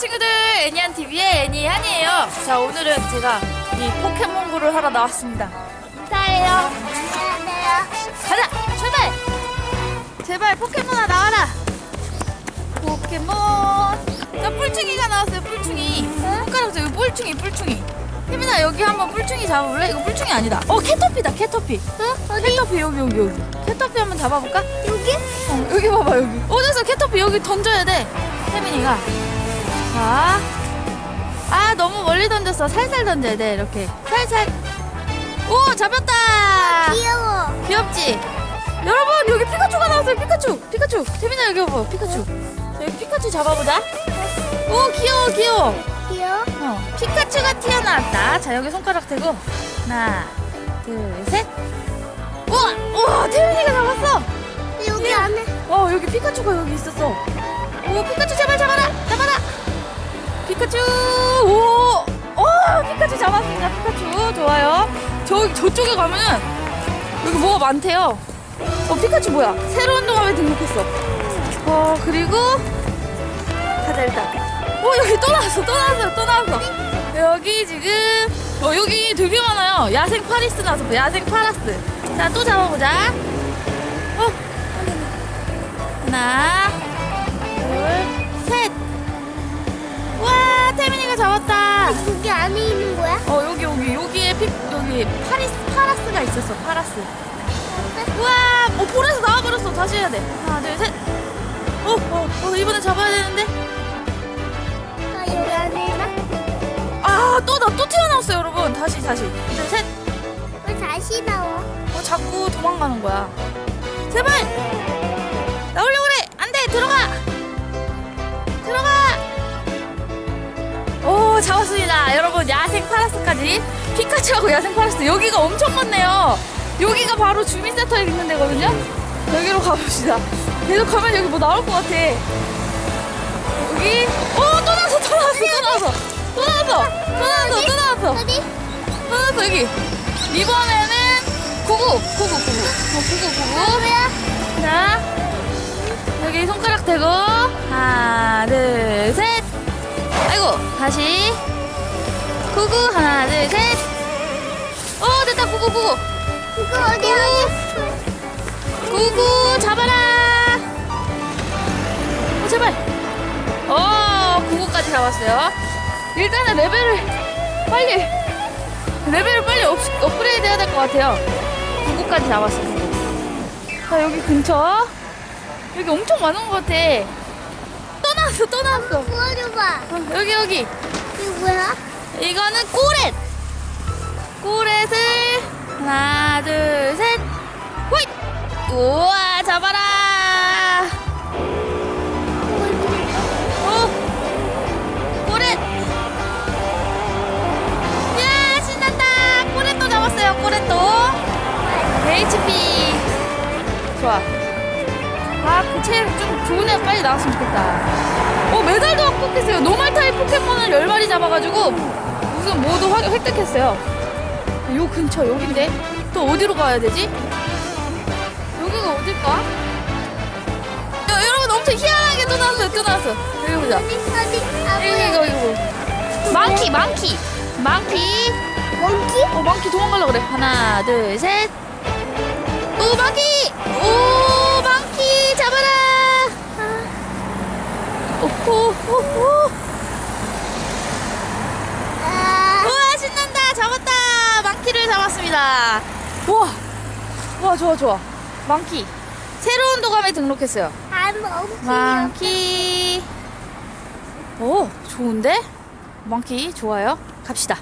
친구들 애니한TV의 애니한이에요. 자 오늘은 제가 이 포켓몬고를 하러 나왔습니다. 인사해요. 안녕하세요. 가자 출발! 제발 포켓몬아 나와라! 포켓몬! 자 뿔충이가 나왔어요 뿔충이. 손가락 저기 뿔충이 뿔충이. 혜민아 여기 한번 뿔충이 잡아볼래? 이거 뿔충이 아니다. 어 캐터피다 캐터피. 어? 어디? 캐터피 여기 여기 여기. 캐터피 한번 잡아볼까? 여기? 어, 여기 봐봐 여기. 어디서 캐터피 여기 던져야 돼. 혜민이가 자. 아 너무 멀리 던졌어. 살살 던져야 돼 이렇게. 살살. 오 잡혔다! 귀여워. 귀엽지? 여러분 여기 피카츄가 나왔어요 피카츄. 피카츄. 태민아 여기 봐봐 피카츄. 자, 여기 피카츄 잡아보자. 오 귀여워 귀여워. 귀여워? 어, 피카츄가 튀어나왔다. 자 여기 손가락 대고. 하나 둘 셋. 우와 우와 태민이가 잡았어. 여기 안에. 어 여기 피카츄가 여기 있었어. 오 피카츄 제발 피카츄! 오! 오, 피카츄 잡았습니다. 피카츄. 좋아요. 저 저쪽에 가면은 여기 뭐가 많대요. 어 피카츄 뭐야? 새로운 동화에 등록했어. 어 그리고 가자 일단. 오 여기 또 나왔어 또 나왔어 또 나왔어. 여기 지금 어 여기 되게 많아요. 야생 파리스 나왔어. 야생 파라스. 자 또 잡아보자. 어 하나, 둘, 셋. 잡았다. 여기 안에 있는 거야? 어, 여기, 여기, 여기에 피, 여기 파리스, 파라스가 있었어, 파라스. 우와, 어, 볼에서 나와버렸어. 다시 해야 돼. 하나, 둘, 셋. 어, 어, 어, 이번에 잡아야 되는데. 아, 여기 안에 있나? 아, 또, 나또 튀어나왔어, 여러분. 다시, 다시. 둘, 셋. 왜 다시 나와? 어, 자꾸 도망가는 거야. 제발! 나오려고 그래! 안 돼! 들어가! 들어가! 파라스까지. 피카츄하고 야생 파라스. 여기가 엄청 많네요. 여기가 바로 주민센터에 있는 데거든요? 여기로 가봅시다. 계속 가면 여기 뭐 나올 것 같아. 여기. 오, 또 나왔어! 또 나왔어! 또 나왔어! 또 나왔어! 또 나왔어! 또 나왔어! 어디? 하나 여기 이번에는 구구 구구 구구 어, 구구 구구 자 여기 손가락 대고 하나 둘셋 아이고 다시 구구 하나 둘 셋 어 됐다 구구 구구. 그거 어디 어디? 구구 잡아라. 어 제발. 어 구구까지 잡았어요. 일단은 레벨을 빨리 레벨을 빨리 업, 업그레이드 해야 될 것 같아요. 구구까지 잡았어요. 자 여기 근처. 여기 엄청 많은 것 같아. 또 나왔어. 보여줘봐. 어, 여기 여기. 이거 뭐야? 이거는 꼬렛! 꼬렛을 하나 둘 셋! 호잇! 우와 잡아라! 좋아. 아그 책좀 좋은 애 빨리 나왔으면 좋겠다. 어 메달도獲得했어요. 노말 타입 포켓몬을 10마리 잡아가지고 무슨 모두 확, 획득했어요. 요 근처 여긴데? 또 어디로 가야 되지? 여기가 어딜까? 야, 여러분 엄청 희한하게 또 나왔어 여기 보자. 뭐야? 이거 이거 망키 망키. 망키. 몽키? 어 망키 도망가려고 그래. 하나 둘 셋 오 망키 오 망키 잡아라 오호 오호 아, 우와 신난다 잡았다 망키를 잡았습니다 우와 와 좋아 좋아. 망키. 새로운 도감에 등록했어요. 안 몽키. 망키. 오 좋은데? 망키 좋아요. 갑시다.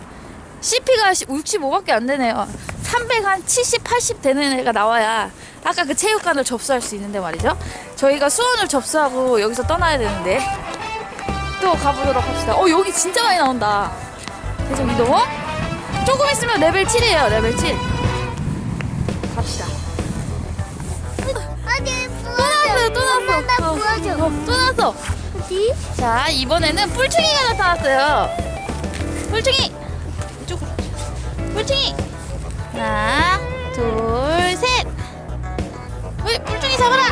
CP가 65밖에 안 되네요. 300 한 70, 80 되는 애가 나와야 아까 그 체육관을 접수할 수 있는데 말이죠. 저희가 수원을 접수하고 여기서 떠나야 되는데 또 가보도록 합시다. 어 여기 진짜 많이 나온다. 계속 이동 조금 있으면 레벨 7이에요 레벨 7 갑시다. 어디 또 나왔어요 또나 나왔어 어. 어, 또 나왔어. 어디? 자 이번에는 뿔충이가 나타났어요. 뿔충이! 이쪽으로. 뿔충이! 하나 둘셋. 뿔충이 잡아라?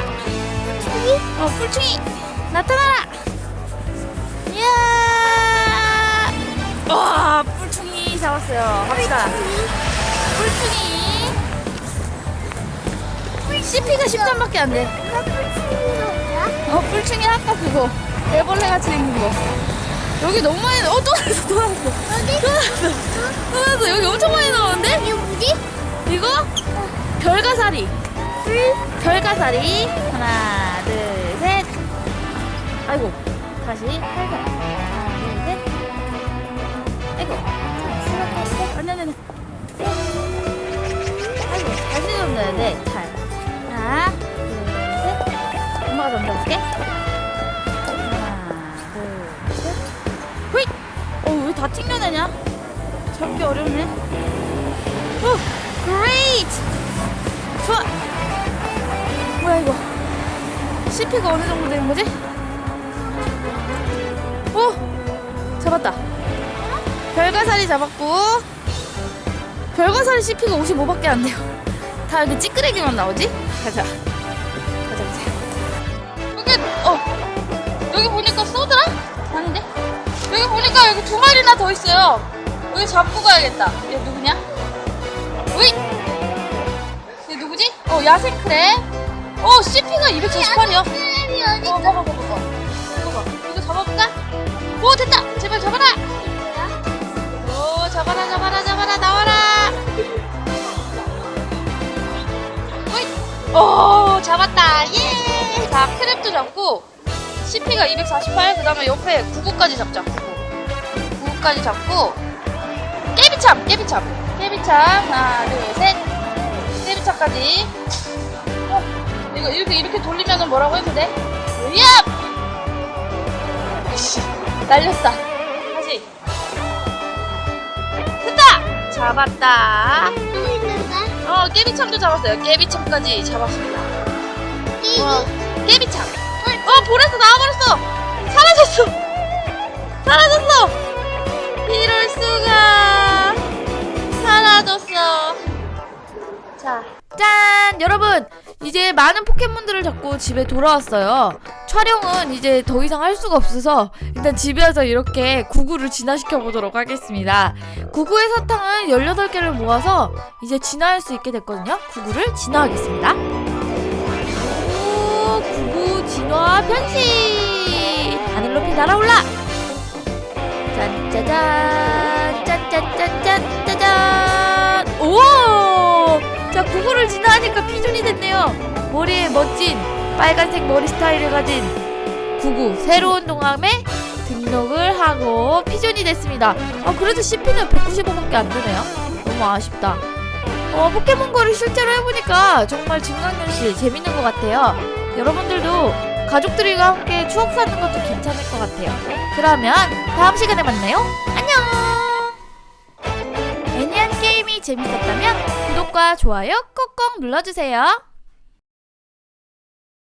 어 뿔충이 나타나라 잡았어요. 갑시다. 뿔충이. CP가 10점밖에 안 돼. 나 뿔충이가 뭐야? 어, 뿔충이 아까 그거. 애벌레 같이 생긴 거. 여기 너무 많이, 나- 어, 또 나왔어, 또 나왔어. 어디? 또 나왔어. 또 나왔어. 여기 엄청 많이 나오는데? 이거 뭐지? 이거? 별가사리. 별가사리. 하나, 둘, 셋. 아이고. 다시. 살살. 하나, 둘, 셋. 아이고. 아니, 아니, 아니. 아이고. 다시 넘겨야 돼. 잘. 하나, 둘, 셋. 엄마가 넘겨줄게. 하나, 둘, 셋. 후잇! 어, 왜다 튕겨내냐? 잡기 어렵네. 오, great! 좋아! 뭐야, 이거? CP가 어느 정도 되는 거지? 오! 잡았다. 별가사리 잡았고, 별가사리 CP가 55밖에 안 돼요. 다 이렇게 찌끄레기만 나오지? 가자. 가자, 가자. 여기, 어, 여기 보니까 쏘더라? 아닌데? 여기 보니까 여기 두 마리나 더 있어요. 여기 잡고 가야겠다. 얘 누구냐? 으이! 얘 누구지? 어, 야생 크랩. 어, CP가 278이야. 사람이 어디 어, 봐봐, 봐봐, 봐봐. 이거 봐. 이거 잡아볼까? 오, 됐다! 제발 잡아라! 잡았다! 예! 자, 크랩도 잡고, CP가 248, 그 다음에 옆에 99까지 잡자. 99. 99까지 잡고, 깨비참! 깨비참! 깨비참, 하나, 둘, 셋! 깨비참까지. 어, 이거 이렇게, 이렇게 돌리면은 뭐라고 해도 돼? 씨, 날렸다. 다시. 됐다! 잡았다. 또 있는데? 어, 깨비참도 잡았어요. 깨비참까지 잡았습니다. 와, 깨비참. 어, 볼에서 나와버렸어. 사라졌어. 사라졌어. 이럴 수가. 사라졌어. 자, 짠! 여러분, 이제 많은 포켓몬들을 잡고 집에 돌아왔어요. 촬영은 이제 더 이상 할 수가 없어서 일단 집에 와서 이렇게 구구를 진화시켜 보도록 하겠습니다. 구구의 사탕은 18개를 모아서 이제 진화할 수 있게 됐거든요. 구구를 진화하겠습니다. 진화 변신! 하늘 높이 날아올라! 짠짜잔! 짠짠짠짠! 짜잔! 오! 자, 구구를 진화하니까 피존이 됐네요. 머리에 멋진 빨간색 머리 스타일을 가진 구구 새로운 동함에 등록을 하고 피존이 됐습니다. 아, 그래도 CP는 195밖에 안 되네요. 너무 아쉽다. 어, 포켓몬고를 실제로 해보니까 정말 증강현실 재밌는 것 같아요. 여러분들도 가족들과 함께 추억 쌓는 것도 괜찮을 것 같아요. 그러면 다음 시간에 만나요. 안녕! 애니한 게임이 재밌었다면 구독과 좋아요 꼭꼭 눌러주세요.